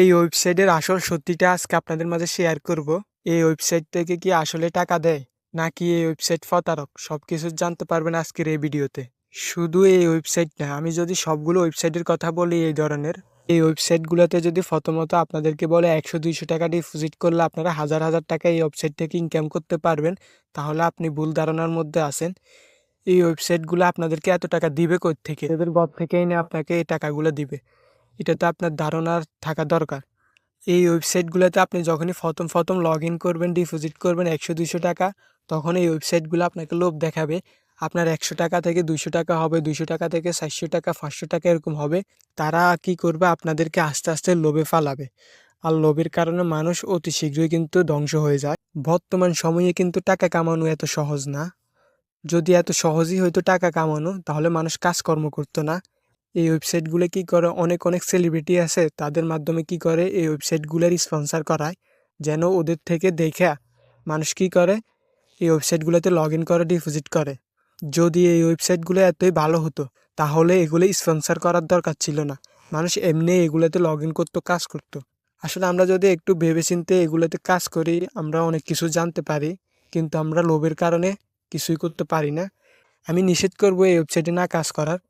এই ওয়েবসাইটের আসল সত্যিটা আজকে আপনাদের মাঝে শেয়ার করব। এই ওয়েবসাইট থেকে কি আসলে টাকা দেয়, নাকি এই ওয়েবসাইট প্রতারক? সব কিছু জানতে পারবেন আজকের এই ভিডিওতে। শুধু এই ওয়েবসাইট না, আমি যদি সবগুলো ওয়েবসাইটের কথা বলি এই ধরনের, এই ওয়েবসাইটগুলোতে যদি প্রথমত আপনাদেরকে বলে একশো, দুইশো টাকা ডিপোজিট করলে আপনারা হাজার হাজার টাকা এই ওয়েবসাইট থেকে ইনকাম করতে পারবেন, তাহলে আপনি ভুল ধারণার মধ্যে আছেন। এই ওয়েবসাইটগুলো আপনাদেরকে এত টাকা দিবে কোথা থেকে এদের ঘর থেকেই না আপনাকে এই টাকাগুলো দিবে। এটা তো আপনার ধারণার থাকা দরকার। এই ওয়েবসাইটগুলোতে আপনি যখনই প্রথম প্রথম লগ ইন করবেন ডিপোজিট করবেন একশো দুশো টাকা তখন এই ওয়েবসাইটগুলো আপনাকে লোভ দেখাবে। আপনার একশো টাকা থেকে দুশো টাকা হবে দুশো টাকা থেকে চারশো টাকা, পাঁচশো টাকা এরকম হবে। তারা কি করবে? আপনাদেরকে আস্তে আস্তে লোভে ফালাবে। আর লোভের কারণে মানুষ অতি শীঘ্রই কিন্তু ধ্বংস হয়ে যায়। বর্তমান সময়ে কিন্তু টাকা কামানো এত সহজ না। যদি এত সহজই হয়তো টাকা কামানো, তাহলে মানুষ কাজকর্ম করতো না। এই ওয়েবসাইটগুলো কি করে অনেক অনেক সেলিব্রিটি আছে, তাদের মাধ্যমে কি করে এই ওয়েবসাইটগুলোর স্পন্সর করায়? যেন ওদের থেকে দেখে মানুষ কি করে? এই ওয়েবসাইটগুলোতে লগ ইন করে ডিপোজিট করে। যদি এই ওয়েবসাইটগুলো এতই ভালো হতো, তাহলে এগুলো স্পন্সর করার দরকার ছিল না। মানুষ এমনি এগুলোতে লগ ইন করতো, কাজ করতো। আসলে আমরা যদি একটু ভেবেচিন্তে এগুলোতে কাজ করি, আমরা অনেক কিছু জানতে পারি, কিন্তু আমরা লোভের কারণে কিছুই করতে পারি না। আমি নিষেধ করব এই ওয়েবসাইটে না কাজ করার।